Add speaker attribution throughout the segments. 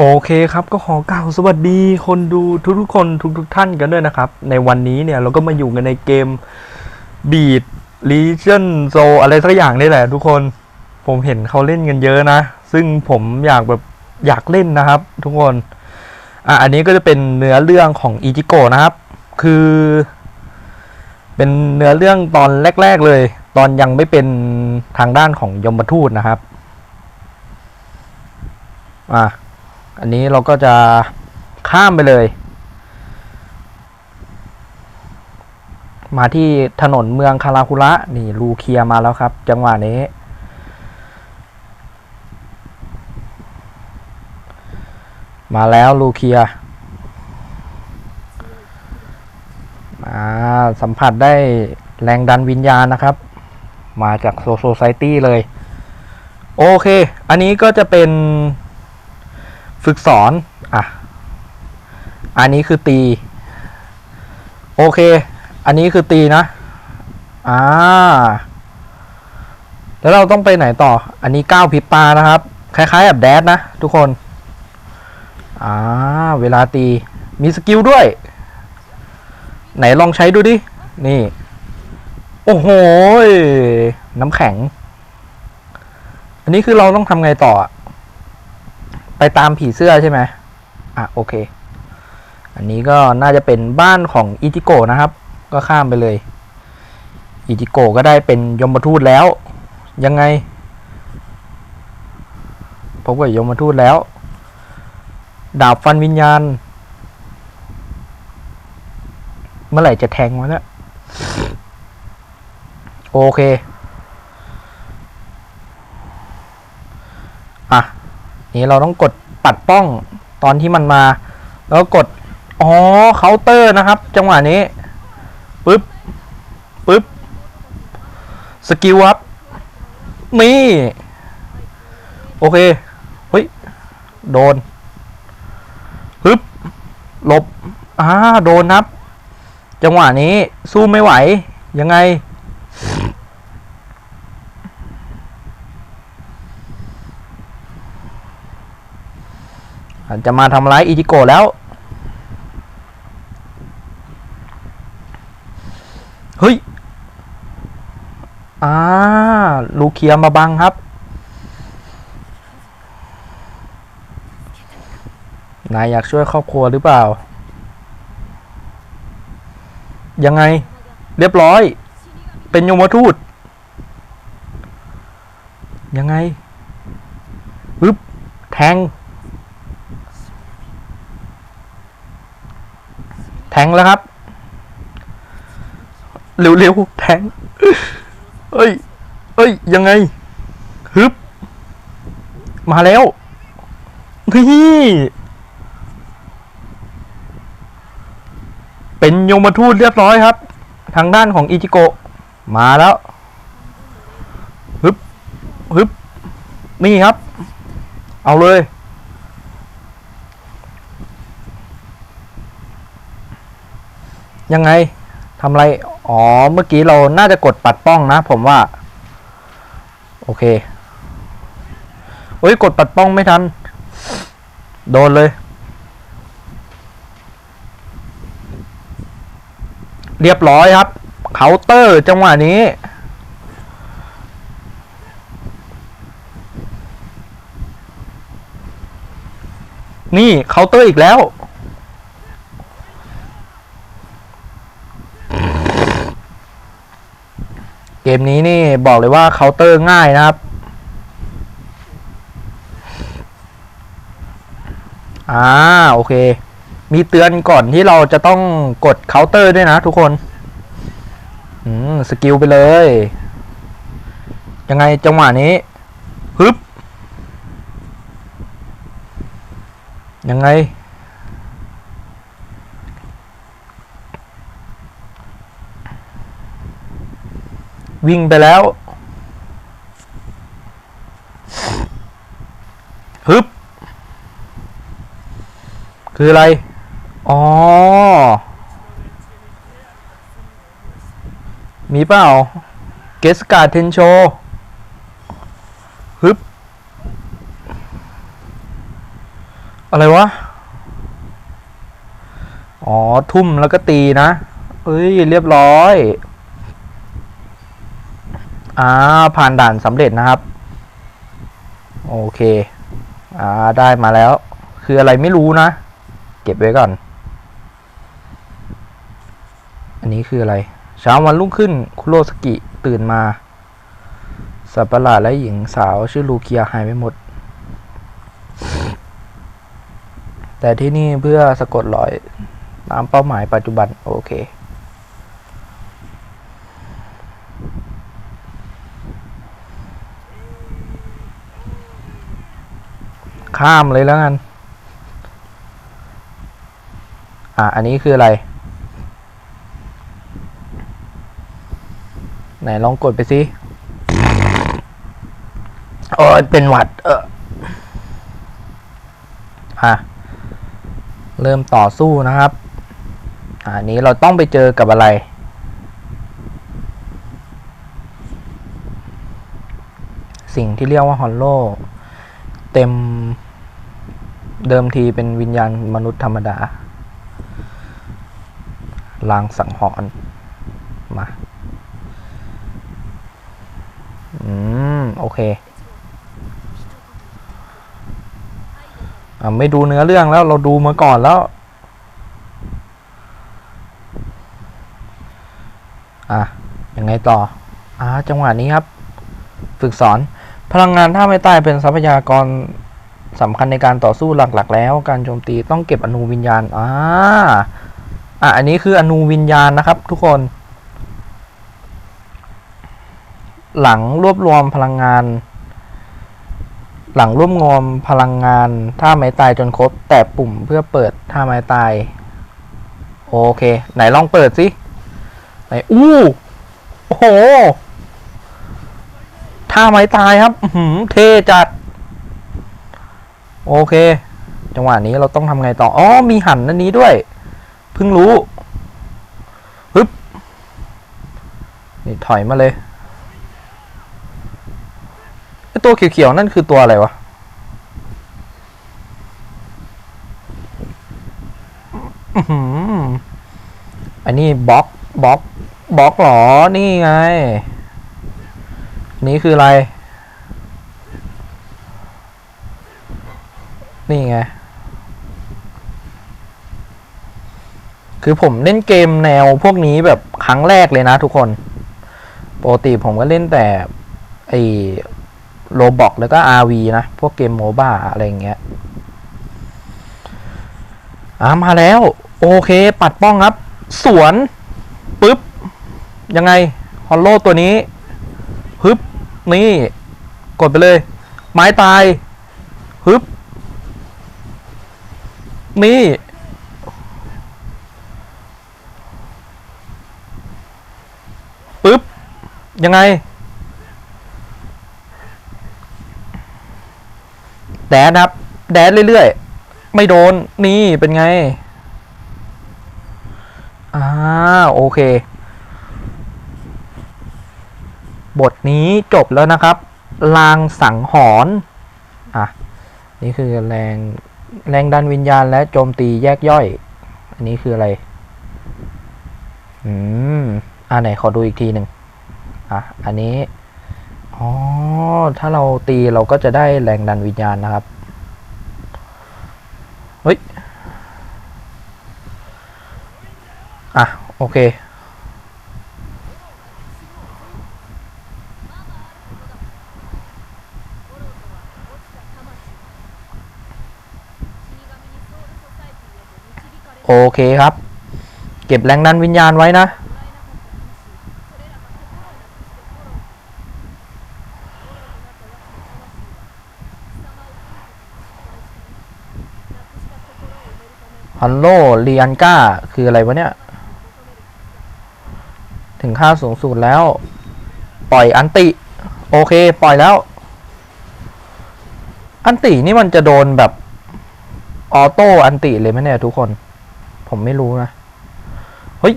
Speaker 1: โอเคครับก็ขอกล่าวสวัสดีคนดูทุกๆคนทุกๆท่านกันด้วยนะครับ ในวันนี้เนี่ยเราก็มาอยู่กันในเกม Beat Legion s o อะไรสักอย่างนี่แหละทุกคนผมเห็นเขาเล่นกันเยอะนะ ซึ่งผมอยากแบบอยากเล่นนะครับ ทุกคนอะอันนี้ก็จะเป็นเนื้อเรื่องของอีจิโกนะครับ คือ เป็นเนื้อเรื่องตอนแรก ๆเลย ตอนยังไม่เป็นทางด้านของยมทูตนะครับ อะ อันนี้เราก็จะข้ามไปเลย มาที่ถนนเมืองคาราคุระนี่ลูเคียมาแล้วครับ จังหวะนี้มาแล้วลูเคียอ่าสัมผัสได้แรงดันวิญญาณนะครับ มาจากโซโซไซตี้เลย โอเค อันนี้ก็จะเป็น ฝึกสอน อะ อันนี้คือตี โอเค อันนี้คือตีนะ อ่า แล้วเราต้องไปไหนต่อ อันนี้ก้าวผิดตานะครับ คล้ายๆแบบแดดนะ ทุกคน อ่า เวลาตี มีสกิลด้วย ไหนลองใช้ดูดิ นี่ โอ้โห น้ำแข็ง อันนี้คือเราต้องทำไงต่ออะ ไปตามผีเสื้อใช่ไหมอะโอเค อันนี้ก็น่าจะเป็นบ้านของอิจิโกนะครับ ก็ข้ามไปเลย อิจิโกก็ได้เป็นยมทูตแล้ว ยังไงพบกับยมทูตแล้ว ดาบฟันวิญญาณ เมื่อไหร่จะแทงวะเนี่ยโอเค อะ นี้เราต้องกดปัดป้องตอนที่มันมา แล้วกดอ๋อเคาน์เตอร์นะครับ จังหวะนี้ปึ๊บปึ๊บสกิลครับนี่โอเคเฮ้ยโดนฮึบหลบอ่าโดนครับ จังหวะนี้สู้ไม่ไหว ยังไง จจะมาทำร้ายอิจิโกะแล้ว เฮ้ย อ่า ลูเคียมาบังครับ นายอยากช่วยครอบครัวหรือเปล่า ยังไง เรียบร้อย เป็นยมทูต ยังไงปึ๊บแทง ทงแล้วครับ เร็วๆแทงเอ้ย เอ้ย ยังไง ฮึบ มาแล้ว นี่เป็นโยมทูตเรียบร้อยครับ ทางด้านของอิจิโกะมาแล้ว ฮึบ ฮึบ นี่ครับ เอาเลย ยังไงทำอะไร อ๋อ เมื่อกี้เราน่าจะกดปัดป้องนะ ผมว่า โอเค โอ้ย กดปัดป้องไม่ทัน โดนเลย เรียบร้อยครับ เคาน์เตอร์จังหวะนี้ นี่เคาน์เตอร์อีกแล้ว มนี้นี่บอกเลยว่าเคาน์เตอร์ง่ายนะครับ อ่าโอเค มีเตือนก่อนที่เราจะต้องกดเคาน์เตอร์ด้วยนะทุกคน อืมสกิลไปเลย ยังไงจังหวะนี้ฮึบยังไง วิ่งไปแล้วฮึบคืออะไร อ๋อ มีเปล่า เกสการ์เทนโชฮึบ อะไรวะ อ๋อ ทุ่มแล้วก็ตีนะ เอ้ย เรียบร้อย อ่าผ่านด่านสำเร็จนะครับ โอเค อ่าได้มาแล้ว คืออะไรไม่รู้นะ เก็บไว้ก่อน อันนี้คืออะไร เช้าวันรุ่งขึ้น คุโรสกิตื่นมา สัตว์ประหลาดและหญิงสาวชื่อลูเคียหายไปหมด แต่ที่นี่เพื่อสะกดรอย ตามเป้าหมายปัจจุบัน โอเค ข้ามเลยแล้วกัน อะ อันนี้คืออะไร ไหนลองกดไปสิโอ้ยเป็นหวัด เอออะ เริ่มต่อสู้นะครับอะอันนี้เราต้องไปเจอกับอะไรสิ่งที่เรียกว่าฮอลโล เต็ม เดิมทีเป็นวิญญาณมนุษย์ธรรมดา ลางสังหรณ์มา อืม โอเคอะไม่ดูเนื้อเรื่องแล้วเราดูมาก่อนแล้ว อะ ยังไงต่อ อ่า จังหวะนี้ครับ ฝึกสอน พลังงานท่าไม่ตายเป็นทรัพยากร สำคัญในการต่อสู้หลักๆ แล้ว การโจมตีต้องเก็บอนูวิญญาณอ่าอะอันนี้คืออนูวิญญาณนะครับทุกคน หลังรวบรวมพลังงาน หลังรวบรวมพลังงานท่าไม้ตายจนครบ แตะปุ่มเพื่อเปิดท่าไม้ตาย โอเค ไหนลองเปิดสิไหนอู้โอ้โหท่าไม้ตายครับหือเท่จัด โอเค จังหวะนี้เราต้องทำไงต่อ อ๋อ มีหันอันนี้ด้วย เพิ่งรู้ฮึบนี่ถอยมาเลยไอตัวเขียวๆนั่นคือตัวอะไรวะอื้มอันนี้บล็อกบล็อกบล็อกหรอ นี่ไง นี่คืออะไร นี่ไง คือผมเล่นเกมแนวพวกนี้แบบครั้งแรกเลยนะทุกคน ปกติผมก็เล่นแต่ไอโรบอกแล้วก็ RV นะ พวกเกมโมบ้าอะไรอย่างเงี้ยอ่ามาแล้ว โอเค ปัดป้องครับ สวนปึ๊บ ยังไง ฮอลโลตัวนี้ฮึบนี่ กดไปเลย ไม้ตายฮึบ นี่ปึ๊บ ยังไง แดดครับ แดดเรื่อยๆ ไม่โดน นี่เป็นไง อ่า โอเค บทนี้จบแล้วนะครับ ลางสังหรณ์อะ นี่คือแรง แรงดันวิญญาณและโจมตีแยกย่อย อันนี้คืออะไร อืม อ่าไหนขอดูอีกทีหนึ่งอะ อันนี้ อ๋อ ถ้าเราตีเราก็จะได้แรงดันวิญญาณนะครับ เฮ้ย อะ โอเค โอเคครับ เก็บแรงดันวิญญาณไว้นะ ฮัลโหลเรียนก้า คืออะไรวะเนี่ย ถึงค่าสูงสุดแล้ว ปล่อยอันติ โอเค ปล่อยแล้ว อันตินี่มันจะโดนแบบ ออโต้อันติเลยไหมเนี่ยทุกคน ผมไม่รู้นะ เฮ้ย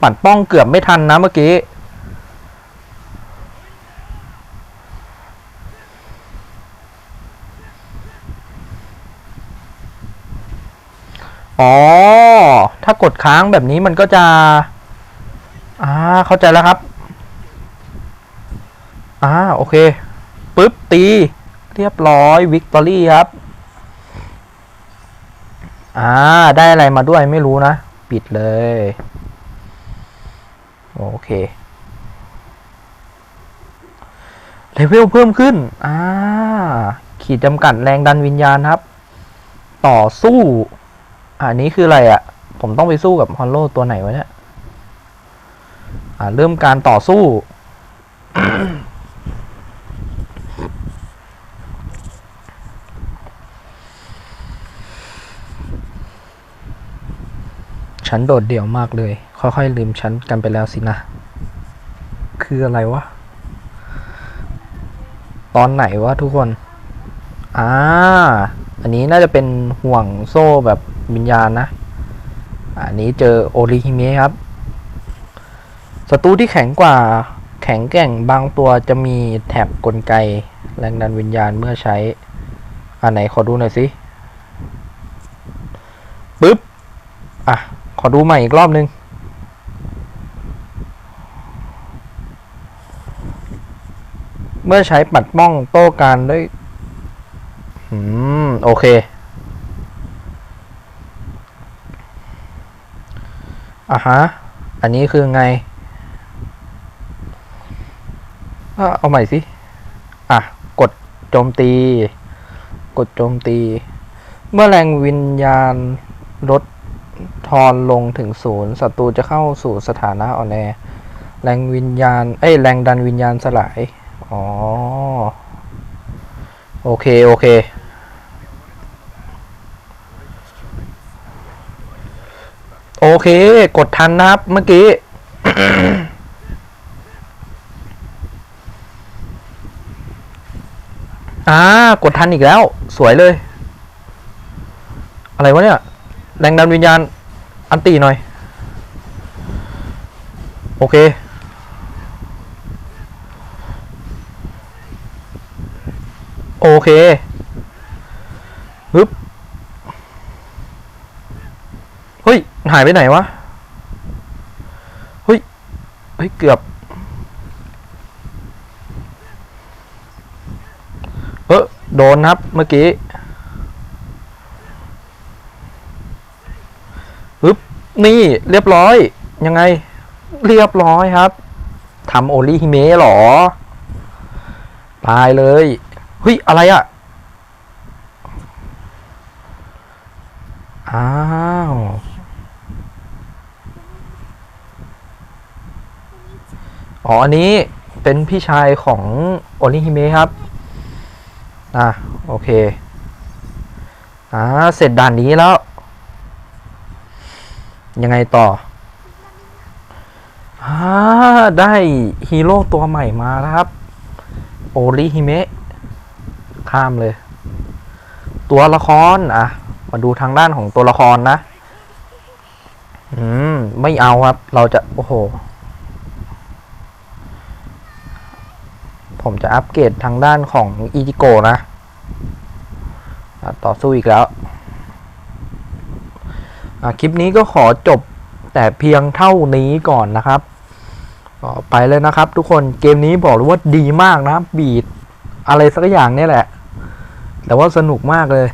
Speaker 1: ปั่นป้องเกือบไม่ทันนะเมื่อกี้ อ๋อ ถ้ากดค้างแบบนี้มันก็จะ อ่า เข้าใจแล้วครับ อ่า โอเค ปึ๊บ ตี เรียบร้อย วิกตอรี่ครับ อ่า ได้อะไรมาด้วยไม่รู้นะ ปิดเลย โอเคเลเวลเพิ่มขึ้น อ่า ขีดจำกัดแรงดันวิญญาณครับ ต่อสู้ อันนี้คืออะไรอะ่ะ ผมต้องไปสู้กับฮอลโลตัวไหนวะเนี่ย อ่า เริ่มการต่อสู้ ฉันโดดเดี่ยวมากเลย ค่อยๆลืมฉันกันไปแล้วสินะ คืออะไรวะ ตอนไหนวะทุกคน อ่า อันนี้น่าจะเป็นห่วงโซ่แบบวิญญาณนะ อันนี้เจอโอริฮิเมะครับ ศัตรูที่แข็งกว่าแข็งแกร่งบางตัวจะมีแถบกลไกแรงดันวิญญาณเมื่อใช้ อันไหนขอดูหน่อยสิปึ๊บ อะ อดูใหม่อีกรอบนึง เมื่อใช้ปัดป้องโต้การด้วย อืม โอเค อะฮะ อันนี้คือไงอเอาใหม่สิ อะ กดโจมตี กดโจมตี เมื่อแรงวิญญาณลด ทอนลงถึงศูนย์ศัตรูจะเข้าสู่สถานะอ่อนแอแรงวิญญาณ เอ้ยแรงดันวิญญาณสลาย อ๋อ โอเค โอเค โอเค กดทันนะครับ เมื่อกี้อ่ากดทันอีกแล้ว สวยเลย อะไรวะเนี่ย แรงดันวิญญาณ อันตีหน่อย โอเค โอเคปึ๊บเฮ้ย หายไปไหนวะ เฮ้ย เฮ้ย เกือบ เออโดนครับ เมื่อกี้ปึ๊บ นี่เรียบร้อย ยังไง เรียบร้อยครับทำโอลิฮิเมะหรอ ตายเลยเฮ้ย อะไรอะ่ะ อ้าว อ๋อ อันนี้เป็นพี่ชายของโอลิฮิเมะครับ อะ โอเค อ่า เสร็จด่านนี้แล้ว ยังไงต่ออ่าได้ฮีโร่ตัวใหม่มาแล้วครับ โอริฮิเมะ ข้ามเลย ตัวละคร อะ มาดูทางด้านของตัวละครนะ อืม ไม่เอาครับ เราจะ โอ้โห ผมจะอัปเกรดทางด้านของอีจิโกนะ ต่อสู้อีกแล้ว คลิปนี้ก็ขอจบแต่เพียงเท่านี้ก่อนนะครับไปเลยนะครับ ทุกคนเกมนี้บอกเลยว่าดีมากนะบีดอะไรสักอย่างเนี่ยแหละ แต่ว่าสนุกมากเลย